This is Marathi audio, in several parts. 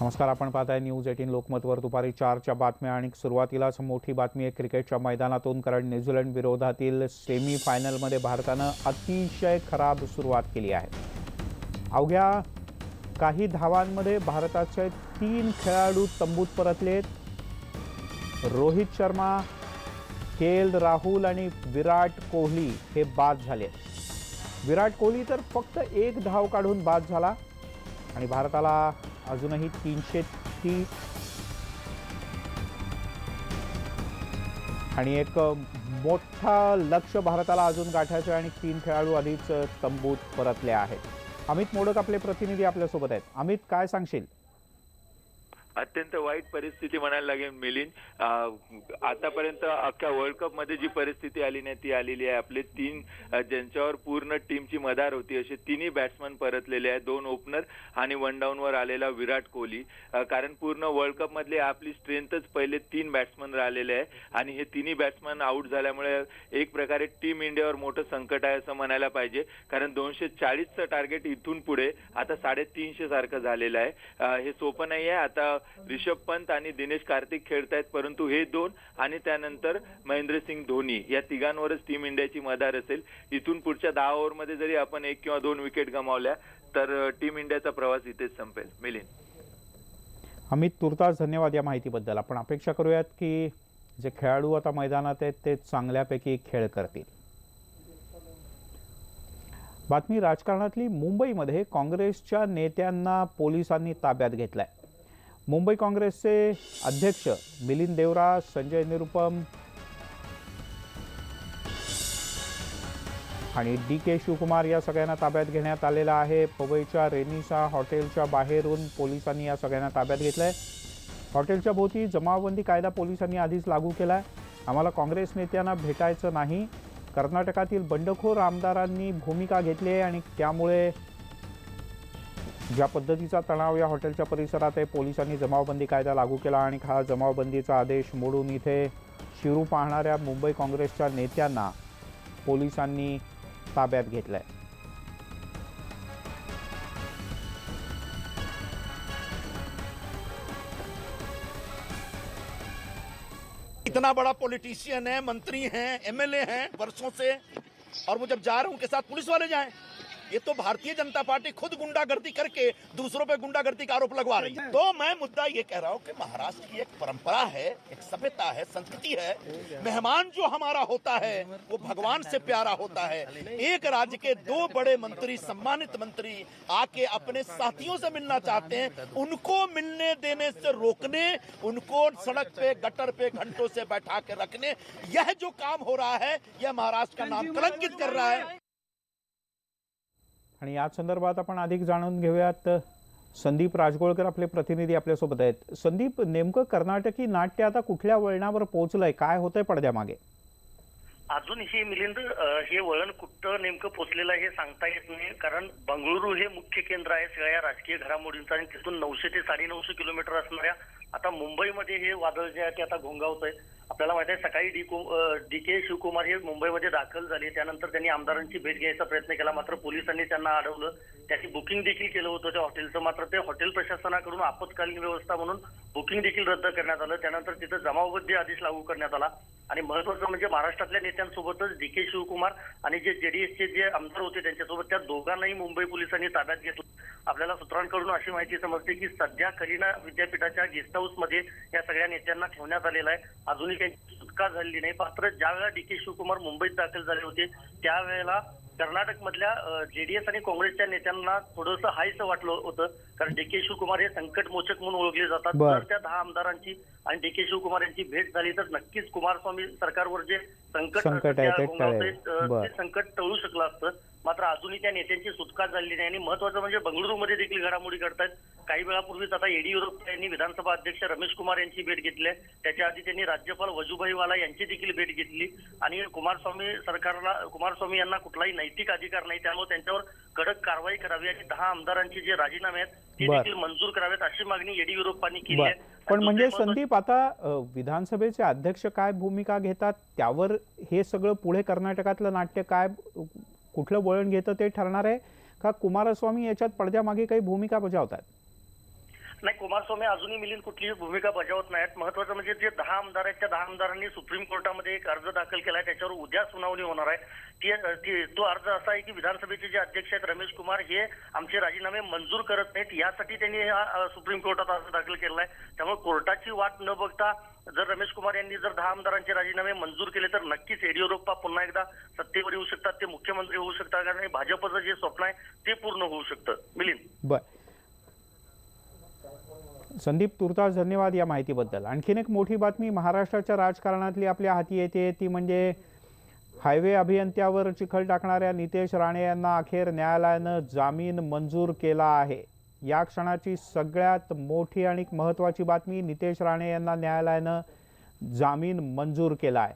नमस्कार आपण पाहताय न्यूज एटीन लोकमतवर. दुपारी चारच्या बातम्या आणि सुरुवातीलाच मोठी बातमी आहे क्रिकेटच्या मैदानातून कारण न्यूझीलंड विरोधातील सेमी फायनलमध्ये भारतानं अतिशय खराब सुरुवात केली आहे. अवघ्या काही धावांमध्ये भारताचे तीन खेळाडू तंबूत परतलेत रोहित शर्मा के एल राहुल आणि विराट कोहली हे बाद झाले विराट कोहली तर फक्त एक धाव काढून बाद झाला आणि भारताला अजूनही तीनशे तीस आणि एक मोठा लक्ष भारताला अजून गाठायचं आणि तीन खेळाडू आधीच तंबूत परतले आहेत. अमित मोडक आपले प्रतिनिधी आपल्यासोबत आहेत. अमित काय सांगशील? अत्यंत वाईट परिस्थिती म्हणायला लागेल मिलिंद. आतापर्यंत अख्ख्या वर्ल्ड कपमध्ये जी परिस्थिती आली नाही ती आलेली आहे. आपले तीन ज्यांच्यावर पूर्ण टीमची मदार होती असे तिन्ही बॅट्समन परतलेले आहेत. दोन ओपनर आणि वन डाऊन वर आलेला विराट कोहली. कारण पूर्ण वर्ल्ड कप मधले आपली स्ट्रेंथच पहिले तीन बॅट्समन राहिलेले आहे आणि हे तिन्ही बॅट्समन आऊट झाल्यामुळे एक प्रकारे टीम इंडियावर मोठं संकट आहे असं म्हणायला पाहिजे. कारण दोनशे चाळीसचं टार्गेट इथून पुढे आता साडेतीनशे सारखं झालेलं आहे. हे सोपं नाही आहे आता रिषभ पंत आणि दिनेश कार्तिक खेळतायत परंतु हे दोन आणि त्यानंतर महेंद्रसिंग धोनी या तिघांवरच टीम इंडियाची मदार असेल. इथून पुढच्या दहा ओव्हरमध्ये जरी आपण एक किंवा दोन विकेट गमावल्या तर टीम इंडियाचा प्रवास इथेच संपेल. मिलिंद. अमित तुर्तास धन्यवाद या माहितीबद्दल. आपण अपेक्षा करूयात की जे खेळाडू आता मैदानात आहेत ते चांगल्यापैकी खेळ करतील. बातमी राजकारणातली मुंबईमध्ये काँग्रेसच्या नेत्यांना पोलिसांनी ताब्यात घेतलाय. मुंबई काँग्रेसचे अध्यक्ष मिलिंद देवरा संजय निरुपम आणि डी के शिवकुमार या सगळ्यांना ताब्यात घेण्यात आलेला आहे. पवईच्या रेनिसा हॉटेलच्या बाहेरून पोलिसांनी या सगळ्यांना ताब्यात घेतलंय. हॉटेलच्या भोवती जमावबंदी कायदा पोलिसांनी आधीच लागू केलाय. आम्हाला काँग्रेस नेत्यांना भेटायचं नाही. कर्नाटकातील बंडखोर आमदारांनी भूमिका घेतली आहे आणि त्यामुळे ज्या पद्धतीचा तणाव या हॉटेलच्या परिसरात आहे पोलिसांनी जमावबंदी कायदा लागू केला आणि हा जमावबंदीचा आदेश मोडून इथे शिरू पाहणाऱ्या मुंबई काँग्रेसच्या नेत्यांना पोलिसांनी ताब्यात घेतलंय. इतना बड़ा पॉलिटिशियन है मंत्री हैं एमएलए हैं वर्षों से और वो जब जा रहे हैं उनके साथ पुलिस वाले जाएं। ये तो भारतीय जनता पार्टी खुद गुंडागर्दी करके दूसरों पे गुंडागर्दी का आरोप लगवा रही है। तो मैं मुद्दा ये कह रहा हूँ कि महाराष्ट्र की एक परंपरा है, एक सभ्यता है, संस्कृति है। मेहमान जो हमारा होता है, वो भगवान से प्यारा होता है। एक राज्य के दो बड़े मंत्री, सम्मानित मंत्री आके अपने साथियों से मिलना चाहते हैं। उनको मिलने देने से रोकने, उनको सड़क पे, गटर पे, घंटों से बैठा के रखने, यह जो काम हो रहा है, यह महाराष्ट्र का नाम कलंकित कर रहा है। आणि याच संदर्भात आपण अधिक जाणून घेऊयात संदीप राजगोळकर आपले प्रतिनिधी आपल्यासोबत आहेत. संदीप नेमकं कर्नाटकी नाट्य आता कुठल्या वळणावर पोहोचलंय? काय होतंय पडद्यामागे? अजून हे मिलिंद हे वळण कुठं नेमकं पोचलेलं आहे हे सांगता येत नाही. कारण बंगळुरू हे मुख्य केंद्र आहे सगळ्या या राजकीय घडामोडींचं आणि तिथून नऊशे ते साडेनऊशे किलोमीटर असणाऱ्या आता मुंबईमध्ये हे वादळ जे आहे ते आता घोंगावत आहे आपल्याला माहिती आहे सकाळी डी डी के शिवकुमार हे मुंबईमध्ये दाखल झाले. त्यानंतर त्यांनी आमदारांची भेट घ्यायचा प्रयत्न केला. मात्र पोलिसांनी त्यांना अडवलं. त्याची बुकिंग देखील केलं होतं त्या हॉटेलचं. मात्र ते हॉटेल प्रशासनाकडून आपत्कालीन व्यवस्था म्हणून बुकिंग देखील रद्द करण्यात आलं. त्यानंतर तिथं जमावबंदी आदेश लागू करण्यात आला. आणि महत्वाचं म्हणजे महाराष्ट्रातल्या नेत्यांसोबतच डी के शिवकुमार आणि जे जेडीएसचे जे आमदार होते त्यांच्यासोबत त्या दोघांनाही मुंबई पोलिसांनी ताब्यात घेतलं. आपल्याला सूत्रांकडून अशी माहिती समजते की सध्या कलिना विद्यापीठाच्या गेस्ट हाऊसमध्ये या सगळ्या नेत्यांना ठेवण्यात आलेला आहे. अजूनही त्यांची सुटका झालेली नाही. मात्र ज्यावेळेला डी के शिवकुमार मुंबईत दाखल झाले होते त्यावेळेला कर्नाटक मधल्या जेडीएस आणि काँग्रेसच्या नेत्यांना थोडंसं हायचं वाटलं होतं. कारण डी के शिवकुमार हे संकट मोचक म्हणून ओळखले जातात. जर त्या दहा आमदारांची आणि डी के शिवकुमार यांची भेट झाली तर नक्कीच कुमारस्वामी सरकारवर जे संकट. ते संकट टळू शकलं असतं. मात्र अजूनही त्या नेत्यांची सुटका झालेली नाही. आणि महत्वाचं म्हणजे बंगळुरूमध्ये देखील घडामोडी घडतायत. काही वेळापूर्वीच आता येडियुरप्पा यांनी विधानसभा अध्यक्ष रमेश कुमार यांची भेट घेतली आहे. त्याच्या आधी त्यांनी राज्यपाल वजुभाई वाला यांची देखील भेट घेतली. आणि कुमारस्वामी सरकारला कुमारस्वामी यांना कुठलाही नैतिक अधिकार नाही त्यामुळे त्यांच्यावर कडक कारवाई करावी आणि दहा आमदारांचे जे राजीनामे आहेत ते. देखील मंजूर करावेत अशी मागणी येडियुरप्पांनी केली आहे. पण म्हणजे संदीप आता विधानसभेचे अध्यक्ष काय भूमिका घेतात? त्यावर हे सगळं पुढे कर्नाटकातलं नाट्य काय कुठलं वळण घेतं ते ठरणार आहे? का कुमारस्वामी याच्यात पडद्यामागे काही भूमिका बजावतात? नाही कुमारस्वामी अजूनही मिलिंद कुठलीही भूमिका बजावत नाहीत. महत्वाचं म्हणजे जे दहा आमदार आहेत त्या दहा आमदारांनी सुप्रीम कोर्टामध्ये एक अर्ज दाखल केला आहे त्याच्यावर उद्या सुनावणी होणार आहे. ती तो अर्ज असा आहे की विधानसभेचे जे अध्यक्ष आहेत रमेश कुमार हे आमचे राजीनामे मंजूर करत नाहीत. यासाठी त्यांनी हा सुप्रीम कोर्टात अर्ज दाखल केला आहे. त्यामुळे कोर्टाची वाट न बघता जर रमेश कुमार यांनी जर दहा आमदारांचे राजीनामे मंजूर केले तर नक्कीच येडियुरप्पा पुन्हा एकदा सत्तेवर येऊ शकतात ते मुख्यमंत्री होऊ शकतात कारण भाजपचं जे स्वप्न आहे ते पूर्ण होऊ शकतं. मिलिंद. संदीप तुर्तास धन्यवाद या माहितीबद्दल. आणखीन एक मोठी बातमी महाराष्ट्राच्या राजकारणातली आपल्या हाती येते ती म्हणजे हायवे अभियंत्यावर चिखल टाकणाऱ्या नितेश राणे यांना अखेर न्यायालयानं जामीन मंजूर केला आहे. या क्षणाची सगळ्यात मोठी आणि महत्त्वाची बातमी नितेश राणे यांना न्यायालयानं जामीन मंजूर केला आहे.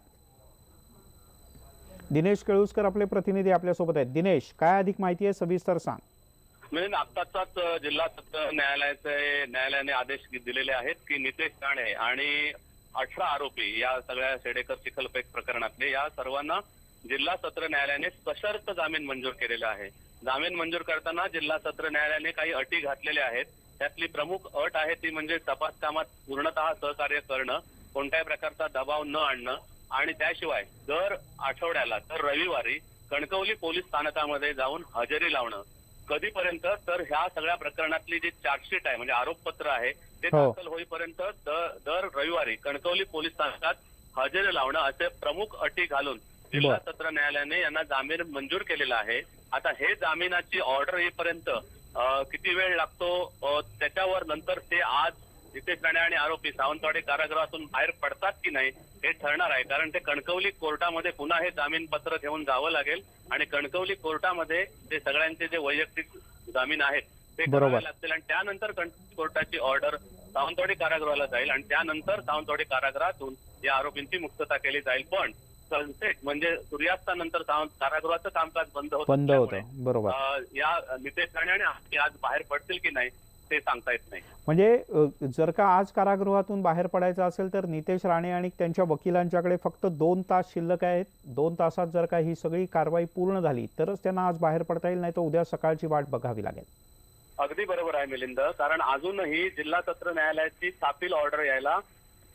दिनेश केळुसकर आपले प्रतिनिधी आपल्यासोबत आहेत. दिनेश काय अधिक माहिती आहे? सविस्तर सांग. म्हणजे आत्ताचाच जिल्हा सत्र न्यायालयाचे न्यायालयाने आदेश दिलेले आहेत की नितेश राणे आणि अठरा आरोपी या सगळ्या शेडेकर चिखलपेक प्रकरणातले या सर्वांना जिल्हा सत्र न्यायालयाने सशर्त जामीन मंजूर केलेला आहे. जामीन मंजूर करताना जिल्हा सत्र न्यायालयाने काही अटी घातलेल्या आहेत. त्यातली प्रमुख अट आहे ती म्हणजे तपास कामात पूर्णतः सहकार्य करणं कोणत्याही प्रकारचा दबाव न आणणं आणि त्याशिवाय दर आठवड्याला तर रविवारी कणकवली पोलीस स्थानकामध्ये जाऊन हजेरी लावणं. कधीपर्यंत तर ह्या सगळ्या प्रकरणातली जी चार्जशीट आहे म्हणजे आरोपपत्र आहे ते हो. दाखल होईपर्यंत द- दर रविवारी कणकवली पोलीस स्थानकात हजेरी लावणं असे प्रमुख अटी घालून जिल्हा बर. सत्र न्यायालयाने यांना जामीन मंजूर केलेला आहे आता हे जामिनाची ऑर्डर येईपर्यंत अ, किती वेळ लागतो अ, त्याच्यावर नंतर ते आज नितेश राणे आणि आरोपी सावंतवाडी कारागृहातून बाहेर पडतात की नाही हे ठरणार आहे. कारण ते कणकवली कोर्टामध्ये पुन्हा हे जामीन पत्र घेऊन जावं लागेल आणि कणकवली कोर्टामध्ये ते सगळ्यांचे जे वैयक्तिक जामीन आहेत ते. करावे लागतील. आणि त्यानंतर कणकवली कोर्टाची ऑर्डर सावंतवाडी कारागृहाला जाईल आणि त्यानंतर सावंतवाडी कारागृहातून या आरोपींची मुक्तता केली जाईल. पण सनसेट म्हणजे सूर्यास्तानंतर सावंत कारागृहाचं कामकाज बंद होत बंद होतं. बरोबर. या नितेश राणे आणि आरोपी आज बाहेर पडतील की नाही ते सांगता येत नाही. म्हणजे जर का आज कारागृहातून बाहेर पडायचं असेल तर नितेश राणे आणि त्यांच्या वकिलांच्याकडे फक्त दोन तास शिल्लक आहेत. दोन तासात जर का ही सगळी कारवाई पूर्ण झाली तरच त्यांना आज बाहेर पडता येईल नाही तर उद्या सकाळची वाट बघावी लागेल. अगदी बरोबर आहे मिलिंद. कारण अजूनही जिल्हा सत्र न्यायालयाची छापील ऑर्डर यायला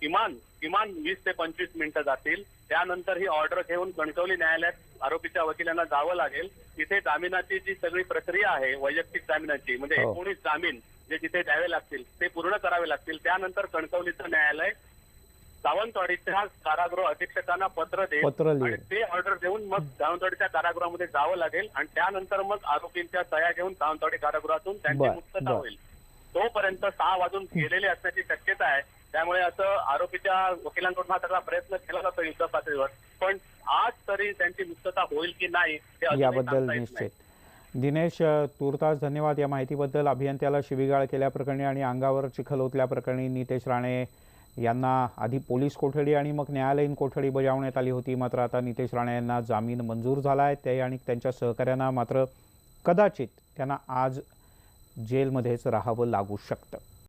किमान किमान वीस ते पंचवीस मिनिटं जातील. त्यानंतर ही ऑर्डर घेऊन कणकवली न्यायालयात आरोपीच्या वकिलांना जावं लागेल. तिथे जामिनाची जी सगळी प्रक्रिया आहे वैयक्तिक जामिनाची म्हणजे हो. एकोणीस जामीन जे तिथे द्यावे लागतील ते पूर्ण करावे लागतील. त्यानंतर कणकवलीचं न्यायालय सावंतवाडीच्या कारागृह अधीक्षकांना पत्र देईल आणि ते ऑर्डर देऊन मग सावंतवाडीच्या कारागृहामध्ये जावं लागेल आणि त्यानंतर मग आरोपींच्या सह्या घेऊन सावंतवाडी कारागृहातून त्यांची मुक्तता. होईल. तोपर्यंत सहा वाजून गेलेले असण्याची शक्यता आहे. त्यामुळे असं आरोपीच्या वकिलांकडून हा सगळा प्रयत्न केला जातो युद्ध पातळीवर. पण आज तरी त्यांची मुक्तता होईल की नाही याबद्दल. निश्चित. दिनेश तुर्तास धन्यवाद या माहितीबद्दल अभियंत्याला शिवीगाळ केल्याप्रकरणी आणि अंगावर चिखल ओतल्याप्रकरणी नितेश राणे यांना आधी पोलीस कोठडी आणि मग न्यायालयीन कोठडी बजावण्यात आली होती. मात्र आता नितेश राणे यांना जामीन मंजूर झाला आहे. ते आणि त्यांच्या सहकाऱ्यांना मात्र कदाचित त्यांना आज जेलमध्येच राहावं लागू शकतं.